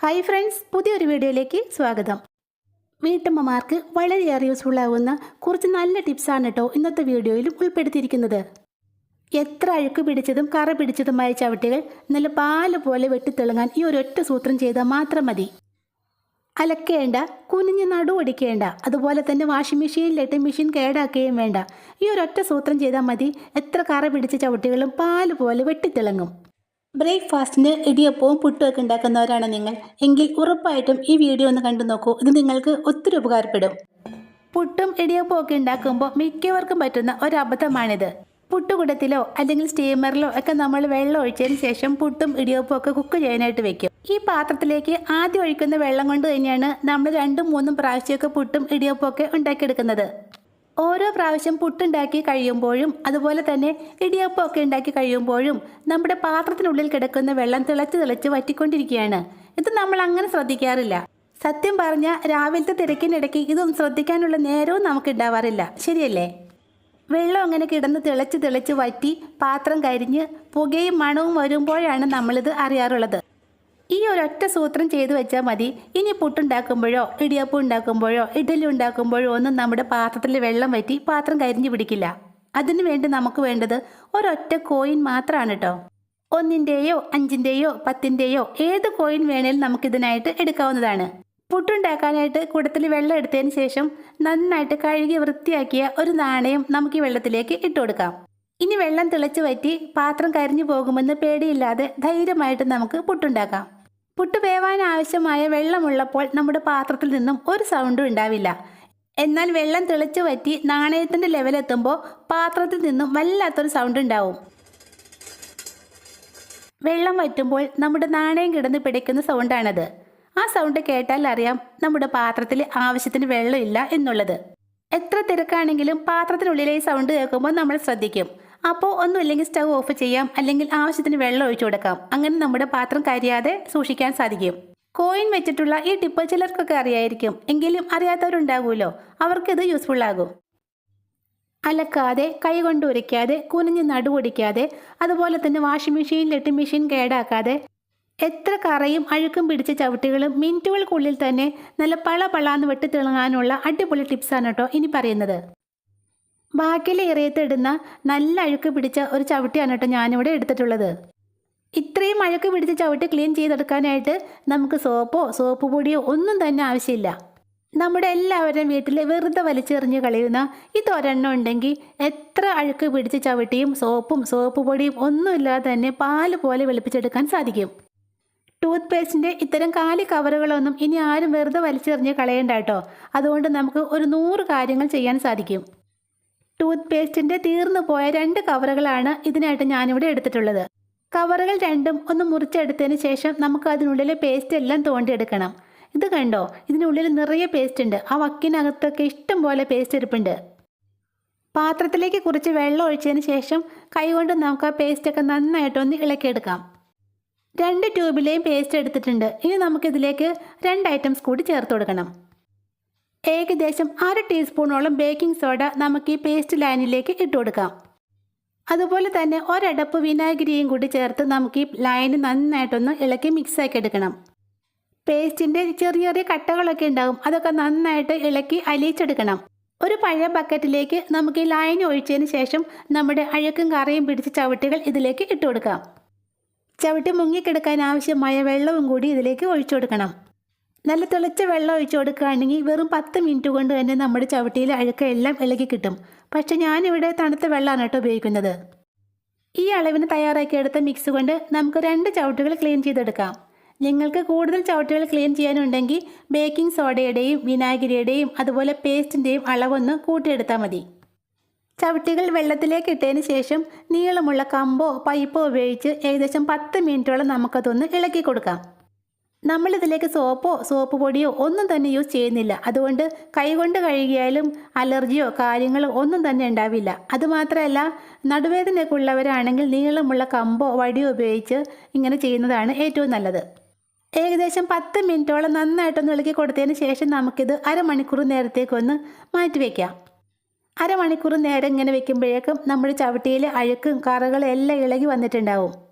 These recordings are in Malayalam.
ഹായ് ഫ്രണ്ട്സ് പുതിയൊരു വീഡിയോയിലേക്ക് സ്വാഗതം. വീട്ടമ്മമാർക്ക് വളരെയേറെ യൂസ്ഫുൾ ആവുന്ന കുറച്ച് നല്ല ടിപ്സാണ് കേട്ടോ ഇന്നത്തെ വീഡിയോയിൽ ഉൾപ്പെടുത്തിയിരിക്കുന്നത്. എത്ര അഴുക്ക് പിടിച്ചതും കറ പിടിച്ചതുമായ ചവിട്ടികൾ നല്ല പാൽ പോലെ വെട്ടിത്തിളങ്ങാൻ ഈ ഒരൊറ്റ സൂത്രം ചെയ്താൽ മാത്രം മതി. അലക്കേണ്ട കുനിഞ്ഞ് നടുവടിക്കേണ്ട അതുപോലെ തന്നെ വാഷിംഗ് മെഷീനിലിട്ട് മെഷീൻ കേടാക്കുകയും വേണ്ട. ഈ ഒരൊറ്റ സൂത്രം ചെയ്താൽ മതി. എത്ര കറ പിടിച്ച ചവിട്ടികളും പാൽ പോലെ വെട്ടിത്തിളങ്ങും. ബ്രേക്ക്ഫാസ്റ്റിന് ഇടിയപ്പവും പുട്ടുമൊക്കെ ഉണ്ടാക്കുന്നവരാണ് നിങ്ങൾ. എങ്കിൽ ഉറപ്പായിട്ടും ഈ വീഡിയോ ഒന്ന് കണ്ടു നോക്കൂ. ഇത് നിങ്ങൾക്ക് ഒത്തിരി ഉപകാരപ്പെടും. പുട്ടും ഇടിയപ്പവും ഒക്കെ ഉണ്ടാക്കുമ്പോൾ മിക്കവർക്കും പറ്റുന്ന ഒരു അബദ്ധമാണിത് പുട്ടുകുടത്തിലോ അല്ലെങ്കിൽ സ്റ്റീമറിലോ ഒക്കെ നമ്മൾ വെള്ളം ഒഴിച്ചതിന് ശേഷം പുട്ടും ഇടിയപ്പവും ഒക്കെ കുക്ക് ചെയ്യാനായിട്ട് വെക്കും. ഈ പാത്രത്തിലേക്ക് ആദ്യം ഒഴിക്കുന്ന വെള്ളം കൊണ്ട് തന്നെയാണ് നമ്മൾ രണ്ടും മൂന്നും പ്രാവശ്യമൊക്കെ പുട്ടും ഇടിയപ്പവും ഒക്കെ ഉണ്ടാക്കിയെടുക്കുന്നത്. ഓരോ പ്രാവശ്യം പുട്ടുണ്ടാക്കി കഴിയുമ്പോഴും അതുപോലെ തന്നെ ഇടിയപ്പമൊക്കെ ഉണ്ടാക്കി കഴിയുമ്പോഴും നമ്മുടെ പാത്രത്തിനുള്ളിൽ കിടക്കുന്ന വെള്ളം തിളച്ച് തിളച്ച് വറ്റിക്കൊണ്ടിരിക്കുകയാണ്. ഇത് നമ്മൾ അങ്ങനെ ശ്രദ്ധിക്കാറില്ല. സത്യം പറഞ്ഞാൽ രാവിലത്തെ തിരക്കിനിടയ്ക്ക് ഇതൊന്നും ശ്രദ്ധിക്കാനുള്ള നേരവും നമുക്ക് ഉണ്ടാവാറില്ല. ശരിയല്ലേ? വെള്ളം അങ്ങനെ കിടന്ന് തിളച്ച് തിളച്ച് വറ്റി പാത്രം കരിഞ്ഞ് പുകയും മണവും വരുമ്പോഴാണ് നമ്മളിത് അറിയാറുള്ളത്. ഈ ഒരൊറ്റ സൂത്രം ചെയ്തു വെച്ചാൽ മതി. ഇനി പുട്ടുണ്ടാക്കുമ്പോഴോ ഇടിയപ്പം ഉണ്ടാക്കുമ്പോഴോ ഇഡലി ഉണ്ടാക്കുമ്പോഴോ ഒന്നും നമ്മുടെ പാത്രത്തിൽ വെള്ളം വറ്റി പാത്രം കരിഞ്ഞു പിടിക്കില്ല. അതിനു വേണ്ടി നമുക്ക് വേണ്ടത് ഒരൊറ്റ കോയിൻ മാത്രമാണ് കേട്ടോ ഒന്നിന്റെയോ അഞ്ചിന്റെയോ പത്തിന്റെയോ ഏത് കോയിൻ വേണേലും നമുക്കിതിനായിട്ട് എടുക്കാവുന്നതാണ്. പുട്ടുണ്ടാക്കാനായിട്ട് കുടത്തിൽ വെള്ളം എടുത്തതിന് ശേഷം നന്നായിട്ട് കഴുകി വൃത്തിയാക്കിയ ഒരു നാണയം നമുക്ക് ഈ വെള്ളത്തിലേക്ക് ഇട്ട് കൊടുക്കാം. ഇനി വെള്ളം തിളച്ച് വറ്റി പാത്രം കരിഞ്ഞു പോകുമെന്ന് പേടിയില്ലാതെ ധൈര്യമായിട്ട് നമുക്ക് പുട്ടുണ്ടാക്കാം. പുട്ട് വേവാൻ ആവശ്യമായ വെള്ളമുള്ളപ്പോൾ നമ്മുടെ പാത്രത്തിൽ നിന്നും ഒരു സൗണ്ടും ഉണ്ടാവില്ല. എന്നാൽ വെള്ളം തെളിച്ചു വറ്റി നാണയത്തിന്റെ ലെവലെത്തുമ്പോൾ പാത്രത്തിൽ നിന്നും വല്ലാത്തൊരു സൗണ്ട് ഉണ്ടാവും. വെള്ളം വറ്റുമ്പോൾ നമ്മുടെ നാണയം കിടന്ന് പിടിക്കുന്ന സൗണ്ടാണത് ആ സൗണ്ട് കേട്ടാൽ അറിയാം നമ്മുടെ പാത്രത്തിൽ ആവശ്യത്തിന് വെള്ളമില്ല എന്നുള്ളത്. എത്ര തിരക്കാണെങ്കിലും പാത്രത്തിനുള്ളിലെ സൗണ്ട് കേൾക്കുമ്പോൾ നമ്മൾ ശ്രദ്ധിക്കും. അപ്പോൾ ഒന്നുമില്ലെങ്കിൽ സ്റ്റവ് ഓഫ് ചെയ്യാം അല്ലെങ്കിൽ ആവശ്യത്തിന് വെള്ളം ഒഴിച്ചു കൊടുക്കാം. അങ്ങനെ നമ്മുടെ പാത്രം കരിയാതെ സൂക്ഷിക്കാൻ സാധിക്കും. കോയിൻ വെച്ചിട്ടുള്ള ഈ ടിപ്പ് ചിലർക്കൊക്കെ അറിയായിരിക്കും. എങ്കിലും അറിയാത്തവരുണ്ടാകുമല്ലോ അവർക്കിത് യൂസ്ഫുൾ ആകും. അലക്കാതെ കൈകൊണ്ട് ഉരയ്ക്കാതെ കുനിഞ്ഞ് നടുവൊടിക്കാതെ അതുപോലെ തന്നെ വാഷിംഗ് മെഷീനിലിട്ട് മെഷീൻ കേടാക്കാതെ എത്ര കറയും അഴുക്കും പിടിച്ച ചവിട്ടികളും മിനിറ്റുകൾക്കുള്ളിൽ തന്നെ നല്ല പള പളാന്ന് വെട്ടിത്തിളങ്ങാനുള്ള അടിപൊളി ടിപ്സാണ് കേട്ടോ ഇനി പറയുന്നത്. ബാക്കിലെ ഇറയത്തിടുന്ന നല്ല അഴുക്ക് പിടിച്ച ഒരു ചവിട്ടിയാണ് കേട്ടോ ഞാനിവിടെ എടുത്തിട്ടുള്ളത്. ഇത്രയും അഴുക്ക് പിടിച്ച ചവിട്ടി ക്ലീൻ ചെയ്തെടുക്കാനായിട്ട് നമുക്ക് സോപ്പോ സോപ്പ് പൊടിയോ ഒന്നും തന്നെ ആവശ്യമില്ല. നമ്മുടെ എല്ലാവരും വീട്ടിൽ വെറുതെ വലിച്ചെറിഞ്ഞ് കളയുന്ന ഇതൊരെണ്ണം ഉണ്ടെങ്കിൽ എത്ര അഴുക്ക് പിടിച്ച ചവിട്ടിയും സോപ്പും സോപ്പ് പൊടിയും ഒന്നുമില്ലാതെ തന്നെ പാൽ പോലെ വെളുപ്പിച്ചെടുക്കാൻ സാധിക്കും. ടൂത്ത് പേസ്റ്റിന്റെ ഇത്തരം കാലി കവറുകളൊന്നും ഇനി ആരും വെറുതെ വലിച്ചെറിഞ്ഞ് കളയണ്ട കേട്ടോ. അതുകൊണ്ട് നമുക്ക് ഒരു നൂറ് കാര്യങ്ങൾ ചെയ്യാൻ സാധിക്കും. ടൂത്ത് പേസ്റ്റിന്റെ തീർന്നു പോയ രണ്ട് കവറുകളാണ് ഇതിനായിട്ട് ഞാനിവിടെ എടുത്തിട്ടുള്ളത്. കവറുകൾ രണ്ടും ഒന്ന് മുറിച്ചെടുത്തതിന് ശേഷം നമുക്ക് അതിനുള്ളിലെ പേസ്റ്റ് എല്ലാം തോണ്ടിയെടുക്കണം. ഇത് കണ്ടോ? ഇതിനുള്ളിൽ നിറയെ പേസ്റ്റ് ഉണ്ട്. ആ വക്കിനകത്തൊക്കെ ഇഷ്ടം പോലെ പേസ്റ്റ് ഇരിപ്പുണ്ട്. പാത്രത്തിലേക്ക് കുറച്ച് വെള്ളം ഒഴിച്ചതിന് ശേഷം കൈകൊണ്ട് നമുക്ക് ആ പേസ്റ്റൊക്കെ നന്നായിട്ടൊന്ന് ഇളക്കിയെടുക്കാം. രണ്ട് ട്യൂബിലെയും പേസ്റ്റ് എടുത്തിട്ടുണ്ട്. ഇനി നമുക്കിതിലേക്ക് രണ്ട് ഐറ്റംസ് കൂടി ചേർത്ത് കൊടുക്കണം. ഏകദേശം അര ടീസ്പൂണോളം ബേക്കിംഗ് സോഡ നമുക്ക് ഈ പേസ്റ്റ് ലൈനിലേക്ക് ഇട്ട് കൊടുക്കാം. അതുപോലെ തന്നെ ഒരടപ്പ് വിനാഗിരിയും കൂടി ചേർത്ത് നമുക്ക് ഈ ലൈന് നന്നായിട്ടൊന്ന് ഇളക്കി മിക്സ് ആക്കി എടുക്കണം. പേസ്റ്റിന്റെ ചെറിയ ചെറിയ കട്ടകളൊക്കെ ഉണ്ടാകും. അതൊക്കെ നന്നായിട്ട് ഇളക്കി അലിയിച്ചെടുക്കണം. ഒരു പഴയ ബക്കറ്റിലേക്ക് നമുക്ക് ഈ ലൈൻ ഒഴിച്ചതിന് ശേഷം നമ്മുടെ അഴുക്കും കറിയും പിടിച്ച ചവിട്ടികൾ ഇതിലേക്ക് ഇട്ട് കൊടുക്കാം. ചവിട്ടി മുങ്ങിക്കിടക്കാൻ ആവശ്യമായ വെള്ളവും കൂടി ഇതിലേക്ക് ഒഴിച്ചു കൊടുക്കണം. നല്ല തിളച്ച വെള്ളം ഒഴിച്ച് കൊടുക്കുകയാണെങ്കിൽ വെറും പത്ത് മിനിറ്റ് കൊണ്ട് തന്നെ നമ്മുടെ ചവിട്ടിയിൽ അഴുക്ക എല്ലാം ഇളകി കിട്ടും. പക്ഷെ ഞാനിവിടെ തണുത്ത വെള്ളമാണ് കേട്ടോ ഉപയോഗിക്കുന്നത്. ഈ അളവിന് തയ്യാറാക്കിയെടുത്ത മിക്സ് കൊണ്ട് നമുക്ക് രണ്ട് ചവിട്ടുകൾ ക്ലീൻ ചെയ്തെടുക്കാം. നിങ്ങൾക്ക് കൂടുതൽ ചവിട്ടുകൾ ക്ലീൻ ചെയ്യാനുണ്ടെങ്കിൽ ബേക്കിംഗ് സോഡയുടെയും വിനാഗിരിയുടെയും അതുപോലെ പേസ്റ്റിന്റെയും അളവൊന്ന് കൂട്ടിയെടുത്താൽ മതി. ചവിട്ടികൾ വെള്ളത്തിലേക്ക് ഇട്ടതിന് ശേഷം നീളമുള്ള കമ്പോ പൈപ്പോ ഉപയോഗിച്ച് ഏകദേശം പത്ത് മിനിറ്റോളം നമുക്കതൊന്ന് ഇളക്കി കൊടുക്കാം. നമ്മളിതിലേക്ക് സോപ്പോ സോപ്പ് പൊടിയോ ഒന്നും തന്നെ യൂസ് ചെയ്യുന്നില്ല. അതുകൊണ്ട് കൈകൊണ്ട് കഴുകിയാലും അലർജിയോ കാര്യങ്ങളോ ഒന്നും തന്നെ ഉണ്ടാവില്ല. അതുമാത്രമല്ല നടുവേദനയൊക്കെ ഉള്ളവരാണെങ്കിൽ നീളമുള്ള കമ്പോ വടിയോ ഉപയോഗിച്ച് ഇങ്ങനെ ചെയ്യുന്നതാണ് ഏറ്റവും നല്ലത്. ഏകദേശം പത്ത് മിനിറ്റോളം നന്നായിട്ടൊന്ന് ഇളക്കി കൊടുത്തതിന് ശേഷം നമുക്കിത് അരമണിക്കൂർ നേരത്തേക്കൊന്ന് മാറ്റി വയ്ക്കാം അരമണിക്കൂർ നേരം ഇങ്ങനെ വെക്കുമ്പോഴേക്കും നമ്മുടെ ചവിട്ടിയിലെ അഴുക്കും കറകളും എല്ലാം ഇളകി വന്നിട്ടുണ്ടാവും.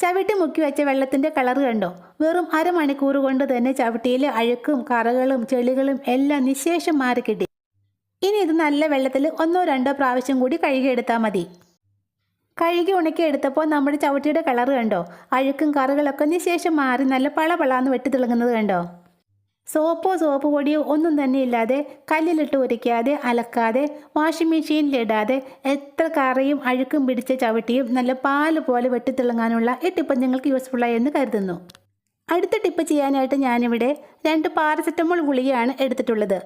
ചവിട്ടി മുക്കി വെച്ച വെള്ളത്തിന്റെ കളർ കണ്ടോ? വെറും അരമണിക്കൂർ കൊണ്ട് തന്നെ ചവിട്ടിയിലെ അഴുക്കും കറകളും ചെളികളും എല്ലാം നിശേഷം മാറി കിട്ടി. ഇനി ഇത് നല്ല വെള്ളത്തിൽ ഒന്നോ രണ്ടോ പ്രാവശ്യം കൂടി കഴുകിയെടുത്താൽ മതി. കഴുകി ഉണക്കി എടുത്തപ്പോൾ നമ്മുടെ ചവിട്ടിയുടെ കളർ കണ്ടോ? അഴുക്കും കറകളൊക്കെ നിശേഷം മാറി നല്ല പളപളാന്ന് വെട്ടി തിളങ്ങുന്നത് കണ്ടോ? സോപ്പോ സോപ്പ് പൊടിയോ ഒന്നും തന്നെ ഇല്ലാതെ കല്ലിലിട്ട് ഉരയ്ക്കാതെ അലക്കാതെ വാഷിംഗ് മെഷീനിലിടാതെ എത്ര കറയും അഴുക്കും പിടിച്ച ചവിട്ടിയും നല്ല പാൽ പോലെ വെട്ടിത്തിളങ്ങാനുള്ള ഈ ടിപ്പ് നിങ്ങൾക്ക് യൂസ്ഫുള്ളായി എന്ന് കരുതുന്നു. അടുത്ത ടിപ്പ് ചെയ്യാനായിട്ട് ഞാനിവിടെ രണ്ട് പാരസെറ്റമോൾ ഗുളികയാണ് എടുത്തിട്ടുള്ളത്.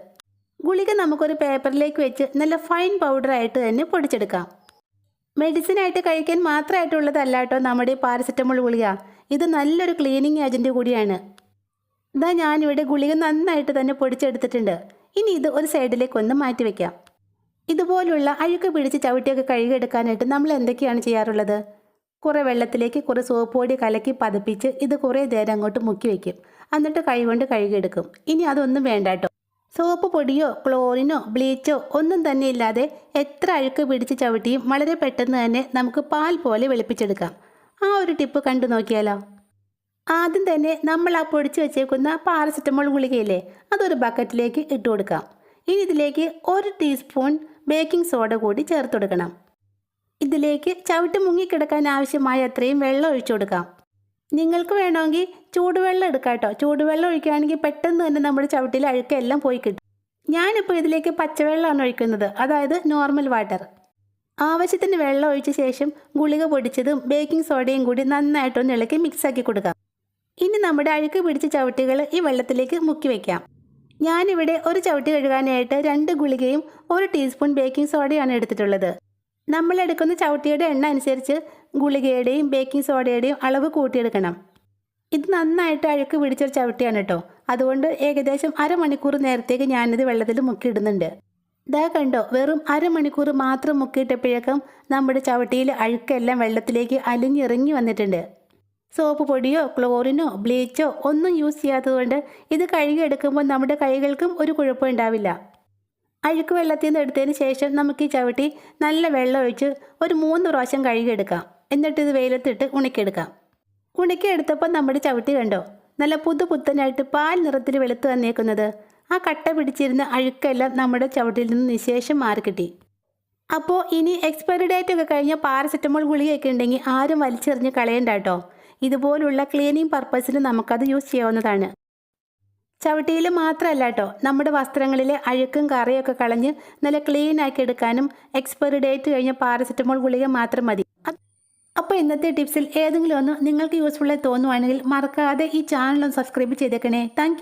ഗുളിക നമുക്കൊരു പേപ്പറിലേക്ക് വെച്ച് നല്ല ഫൈൻ പൗഡറായിട്ട് തന്നെ പൊടിച്ചെടുക്കാം. മെഡിസിനായിട്ട് കഴിക്കാൻ മാത്രമായിട്ടുള്ളതല്ല കേട്ടോ നമ്മുടെ പാരസെറ്റമോൾ ഗുളിക. ഇത് നല്ലൊരു ക്ലീനിങ് ഏജന്റ് കൂടിയാണ്. ഇതാ ഞാനിവിടെ ഗുളിക നന്നായിട്ട് തന്നെ പൊടിച്ചെടുത്തിട്ടുണ്ട്. ഇനി ഇത് ഒരു സൈഡിലേക്ക് ഒന്ന് മാറ്റി വെക്കാം. ഇതുപോലുള്ള അഴുക്ക് പിടിച്ച് ചവിട്ടിയൊക്കെ കഴുകിയെടുക്കാനായിട്ട് നമ്മൾ എന്തൊക്കെയാണ് ചെയ്യാറുള്ളത്? കുറേ വെള്ളത്തിലേക്ക് കുറേ സോപ്പ് പൊടി കലക്കി പതപ്പിച്ച് ഇത് കുറേ നേരം അങ്ങോട്ട് മുക്കി വയ്ക്കും എന്നിട്ട് കൈകൊണ്ട് കഴുകിയെടുക്കും. ഇനി അതൊന്നും വേണ്ട കേട്ടോ. സോപ്പ് പൊടിയോ ക്ലോറിനോ ബ്ലീച്ചോ ഒന്നും തന്നെ ഇല്ലാതെ എത്ര അഴുക്ക് പിടിച്ച് ചവിട്ടിയും വളരെ പെട്ടെന്ന് തന്നെ നമുക്ക് പാൽ പോലെ വെളുപ്പിച്ചെടുക്കാം. ആ ഒരു ടിപ്പ് കണ്ടു നോക്കിയാലോ? ആദ്യം തന്നെ നമ്മൾ ആ പൊടിച്ച് വെച്ചേക്കുന്ന പാരസെറ്റമോൾ ഗുളികയില്ലേ അതൊരു ബക്കറ്റിലേക്ക് ഇട്ട് കൊടുക്കാം. ഇനി ഇതിലേക്ക് ഒരു ടീസ്പൂൺ ബേക്കിംഗ് സോഡ കൂടി ചേർത്ത് കൊടുക്കണം. ഇതിലേക്ക് ചവിട്ട് മുങ്ങിക്കിടക്കാൻ ആവശ്യമായ അത്രയും വെള്ളം ഒഴിച്ചു കൊടുക്കാം. നിങ്ങൾക്ക് വേണമെങ്കിൽ ചൂടുവെള്ളം എടുക്കാം കേട്ടോ. ചൂടുവെള്ളം ഒഴിക്കുകയാണെങ്കിൽ പെട്ടെന്ന് തന്നെ നമ്മുടെ ചവിട്ടിലെ അഴുക്കെല്ലാം പോയി കിട്ടും. ഞാനിപ്പോൾ ഇതിലേക്ക് പച്ചവെള്ളമാണ് ഒഴിക്കുന്നത് അതായത് നോർമൽ വാട്ടർ ആവശ്യത്തിന് വെള്ളം ഒഴിച്ച ശേഷം ഗുളിക പൊടിച്ചതും ബേക്കിംഗ് സോഡയും കൂടി നന്നായിട്ടൊന്ന് ഇളക്കി മിക്സാക്കി കൊടുക്കാം. ഇനി നമ്മുടെ അഴുക്ക് പിടിച്ച ചവിട്ടികൾ ഈ വെള്ളത്തിലേക്ക് മുക്കി വയ്ക്കാം ഞാനിവിടെ ഒരു ചവിട്ടി കഴുകാനായിട്ട് രണ്ട് ഗുളികയും ഒരു ടീസ്പൂൺ ബേക്കിംഗ് സോഡയാണ് എടുത്തിട്ടുള്ളത്. നമ്മൾ എടുക്കുന്ന ചവിട്ടിയുടെ എണ്ണ അനുസരിച്ച് ഗുളികയുടെയും ബേക്കിംഗ് സോഡയുടെയും അളവ് കൂട്ടിയെടുക്കണം. ഇത് നന്നായിട്ട് അഴുക്ക് പിടിച്ചൊരു ചവിട്ടിയാണ് കേട്ടോ. അതുകൊണ്ട് ഏകദേശം അരമണിക്കൂർ നേരത്തേക്ക് ഞാനിത് വെള്ളത്തിൽ മുക്കിയിടുന്നുണ്ട്. ഇതാ കണ്ടോ വെറും അരമണിക്കൂർ മാത്രം മുക്കിയിട്ടപ്പോഴേക്കും നമ്മുടെ ചവിട്ടിയിൽ അഴുക്കെല്ലാം വെള്ളത്തിലേക്ക് അലിഞ്ഞിറങ്ങി വന്നിട്ടുണ്ട്. സോപ്പ് പൊടിയോ ക്ലോറിനോ ബ്ലീച്ചോ ഒന്നും യൂസ് ചെയ്യാത്തതുകൊണ്ട് ഇത് കഴുകിയെടുക്കുമ്പോൾ നമ്മുടെ കൈകൾക്കും ഒരു കുഴപ്പം ഉണ്ടാവില്ല. അഴുക്ക് വെള്ളത്തിൽ നിന്ന് എടുത്തതിന് ശേഷം നമുക്ക് ഈ ചവിട്ടി നല്ല വെള്ളം ഒഴിച്ച് ഒരു മൂന്ന് പ്രാവശ്യം കഴുകിയെടുക്കാം. എന്നിട്ട് ഇത് വെയിലത്തിട്ട് ഉണക്കിയെടുക്കാം. ഉണക്കിയെടുത്തപ്പോൾ നമ്മുടെ ചവിട്ടി കണ്ടോ? നല്ല പുതു പുത്തനായിട്ട് പാൽ നിറത്തിൽ വെളുത്ത് വന്നേക്കുന്നത്. ആ കട്ട പിടിച്ചിരുന്ന അഴുക്കെല്ലാം നമ്മുടെ ചവിട്ടിയിൽ നിന്ന് നിശേഷം മാറിക്കിട്ടി അപ്പോൾ ഇനി എക്സ്പയറി ഡേറ്റ് ഒക്കെ കഴിഞ്ഞ പാരസെറ്റമോൾ ഗുളികയൊക്കെ ഉണ്ടെങ്കിൽ ആരും വലിച്ചെറിഞ്ഞ് കളയണ്ട കേട്ടോ. ഇതുപോലുള്ള ക്ലീനിങ് പർപ്പസിന് നമുക്കത് യൂസ് ചെയ്യാവുന്നതാണ്. ചവിട്ടിയിൽ മാത്രമല്ല കേട്ടോ നമ്മുടെ വസ്ത്രങ്ങളിലെ അഴുക്കും കറയൊക്കെ കളഞ്ഞ് നല്ല ക്ലീൻ ആക്കി എടുക്കാനും എക്സ്പയറി ഡേറ്റ് കഴിഞ്ഞ പാരസെറ്റമോൾ ഗുളിക മാത്രം മതി. അപ്പോൾ ഇന്നത്തെ ടിപ്സിൽ ഏതെങ്കിലും ഒന്ന് നിങ്ങൾക്ക് യൂസ്ഫുള്ളായി തോന്നുവാണെങ്കിൽ മറക്കാതെ ഈ ചാനൽ ഒന്ന് സബ്സ്ക്രൈബ് ചെയ്തേക്കണേ. താങ്ക്